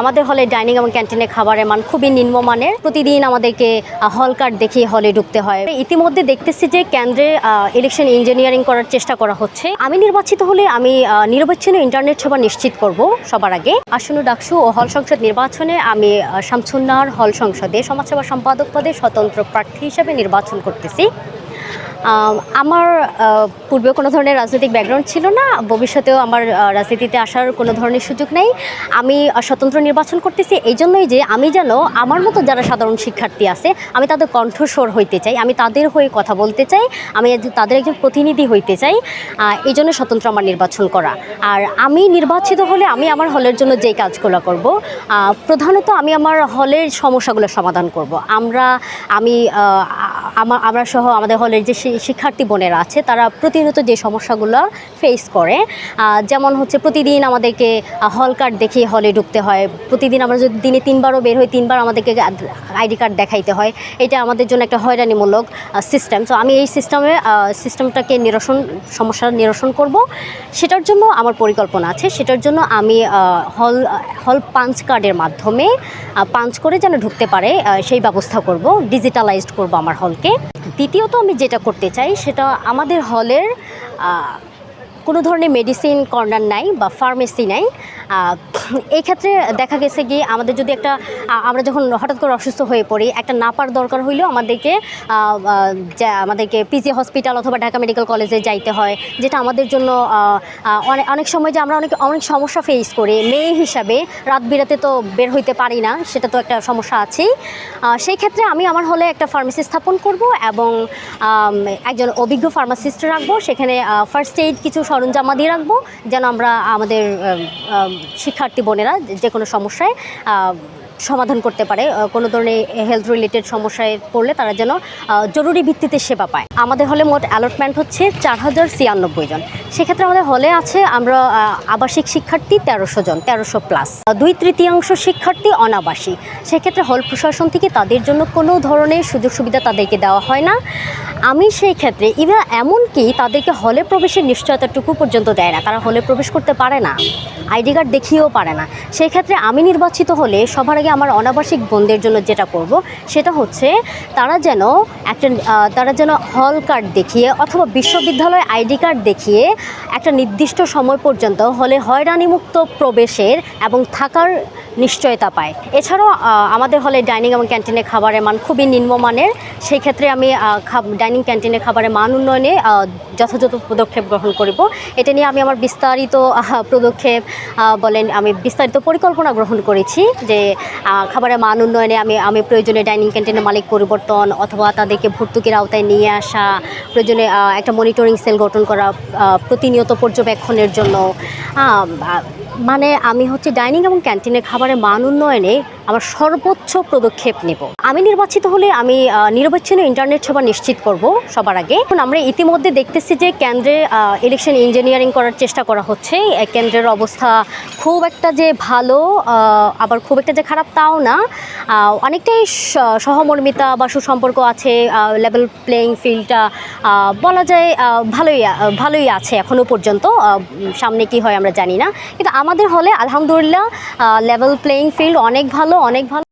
আমাদের হলে ডাইনিং এবং ক্যান্টিনে খাবারের মান খুবই নিম্নমানের। প্রতিদিন আমাদেরকে হল কার্ড দেখিয়ে হলে ঢুকতে হয়। ইতিমধ্যে দেখতেছি যে কেন্দ্রে ইলেকশন ইঞ্জিনিয়ারিং করার চেষ্টা করা হচ্ছে। আমি নির্বাচিত হলে আমি নিরবচ্ছিন্ন ইন্টারনেট সেবা নিশ্চিত করব সবার আগে। আসন্ন ডাকসু ও হল সংসদ নির্বাচনে আমি আহ, শামসুন্নাহার হল সংসদে সমাজসেবা সম্পাদক পদে স্বতন্ত্র প্রার্থী হিসেবে নির্বাচন করতেছি। আমার পূর্বে কোনো ধরনের রাজনৈতিক ব্যাকগ্রাউন্ড ছিল না, ভবিষ্যতেও আমার রাজনীতিতে আসার কোনো ধরনের সুযোগ নেই। আমি স্বতন্ত্র নির্বাচন করতেছি এই জন্যই যে আমি যেন আমার মতো যারা সাধারণ শিক্ষার্থী আছে, আমি তাদের কণ্ঠস্বর হইতে চাই, আমি তাদের হয়ে কথা বলতে চাই, আমি তাদের একজন প্রতিনিধি হইতে চাই এই জন্য স্বতন্ত্র আমার নির্বাচন করা। আর আমি নির্বাচিত হলে আমি আমার হলের জন্য যেই কাজগুলো করব প্রধানত আমি আমার হলের সমস্যাগুলো সমাধান করব। আমরা, আমি আমার আমরা সহ আমাদের হলের যে শিক্ষার্থী বোনেরা আছে, তারা প্রতিনিয়ত যে সমস্যাগুলো ফেস করে যেমন হচ্ছে প্রতিদিন আমাদেরকে হল কার্ড দেখিয়ে হলে ঢুকতে হয়। প্রতিদিন আমরা যদি দিনে তিনবারও বের হই, তিনবার আমাদেরকে আইডি কার্ড দেখাইতে হয়। এটা আমাদের জন্য একটা হয়রানিমূলক সিস্টেম তো আমি এই সিস্টেমে সিস্টেমটাকে নিরসন সমস্যার নিরসন করব। সেটার জন্য আমার পরিকল্পনা আছে। সেটার জন্য আমি হল হল পাঞ্চ কার্ডের মাধ্যমে পাঞ্চ করে যেন ঢুকতে পারে সেই ব্যবস্থা করব ডিজিটালাইজড করব আমার হলকে দ্বিতীয়ত আমি যেটা করতে চাই সেটা আমাদের হলের কোনো ধরনের মেডিসিন কর্নার নাই বা ফার্মেসি নাই। এই ক্ষেত্রে দেখা গেছে কি আমাদের যদি একটা আমরা যখন হঠাৎ করে অসুস্থ হয়ে পড়ি, একটা নাপার দরকার হইলেও আমাদেরকে আমাদেরকে পিজি হসপিটাল অথবা ঢাকা মেডিকেল কলেজে যাইতে হয়, যেটা আমাদের জন্য অনেক সময় যে আমরা অনেক অনেক সমস্যা ফেস করি। মেয়ে হিসাবে রাত বিরাতে তো বের হইতে পারি না, সেটা তো একটা সমস্যা আছেই। সেই ক্ষেত্রে আমি আমার হলে একটা ফার্মেসি স্থাপন করব এবং একজন অভিজ্ঞ ফার্মাসিস্ট রাখব। সেখানে ফার্স্ট এইড কিছু সরঞ্জামাদি রাখব যেন আমরা আমাদের আম, আম, শিক্ষার্থী বোনেরা যে কোনো সমস্যায় সমাধান করতে পারে কোনো ধরনের হেলথ রিলেটেড সমস্যায় পড়লে তারা যেন জরুরি ভিত্তিতে সেবা পায়। আমাদের হলে মোট অ্যালটমেন্ট হচ্ছে চার হাজার ছিয়ানব্বই জন। সেক্ষেত্রে আমাদের হলে আছে আমরা আবাসিক শিক্ষার্থী তেরোশো জন তেরোশো প্লাস দুই তৃতীয়াংশ শিক্ষার্থী অনাবাসী। সেক্ষেত্রে হল প্রশাসন থেকে তাদের জন্য কোনো ধরনের সুযোগ সুবিধা তাদেরকে দেওয়া হয় না। আমি সেই ক্ষেত্রে ইভেন এমনকি তাদেরকে হলে প্রবেশের নিশ্চয়তাটুকু পর্যন্ত দেয় না। তারা হলে প্রবেশ করতে পারে না। আইডি কার্ড দেখিয়েও পারে না। সেই ক্ষেত্রে আমি নির্বাচিত হলে সবার আগে আমার অনাবাসিক বোনদের জন্য যেটা করব, সেটা হচ্ছে তারা যেন একটা তারা যেন হল কার্ড দেখিয়ে অথবা বিশ্ববিদ্যালয় আইডি কার্ড দেখিয়ে একটা নির্দিষ্ট সময় পর্যন্ত হলে হয়রানিমুক্ত প্রবেশের এবং থাকার নিশ্চয়তা পায়। এছাড়াও আমাদের হলে ডাইনিং এবং ক্যান্টিনে খাবারের মান খুবই নিম্নমানের। সেই ক্ষেত্রে আমি ডাইনিং ক্যান্টিনের খাবারের মান উন্নয়নে যথাযথ পদক্ষেপ গ্রহণ করব। এটা নিয়ে আমি আমার বিস্তারিত পদক্ষেপ বলেন আমি বিস্তারিত পরিকল্পনা গ্রহণ করেছি যে খাবারের মান উন্নয়নে আমি আমি প্রয়োজনে ডাইনিং ক্যান্টিনের মালিক পরিবর্তন অথবা তাদেরকে ভর্তুকির আওতায় নিয়ে আসা, প্রয়োজনে একটা মনিটরিং সেল গঠন করা প্রতিনিয়ত পর্যবেক্ষণের জন্য মানে আমি হচ্ছে ডাইনিং এবং ক্যান্টিনের খাবারের মান উন্নয়নে আমার সর্বোচ্চ পদক্ষেপ নেব। আমি নির্বাচিত হলে আমি নিরবচ্ছিন্ন ইন্টারনেট সেবা নিশ্চিত করব সবার আগে। এখন আমরা ইতিমধ্যে দেখতেছি যে কেন্দ্রে ইলেকশন ইঞ্জিনিয়ারিং করার চেষ্টা করা হচ্ছে। কেন্দ্রের অবস্থা খুব একটা যে ভালো আবার খুব একটা যে খারাপ তাও না। অনেকটাই সহমর্মিতা বা সুসম্পর্ক আছে লেভেল প্লেয়িং ফিল্ডটা বলা যায় ভালোই ভালোই আছে এখনও পর্যন্ত। সামনে কি হয় আমরা জানি না। কিন্তু আমাদের হলে আলহামদুলিল্লাহ লেভেল প্লেয়িং ফিল্ড অনেক ভালো অনেক ভালো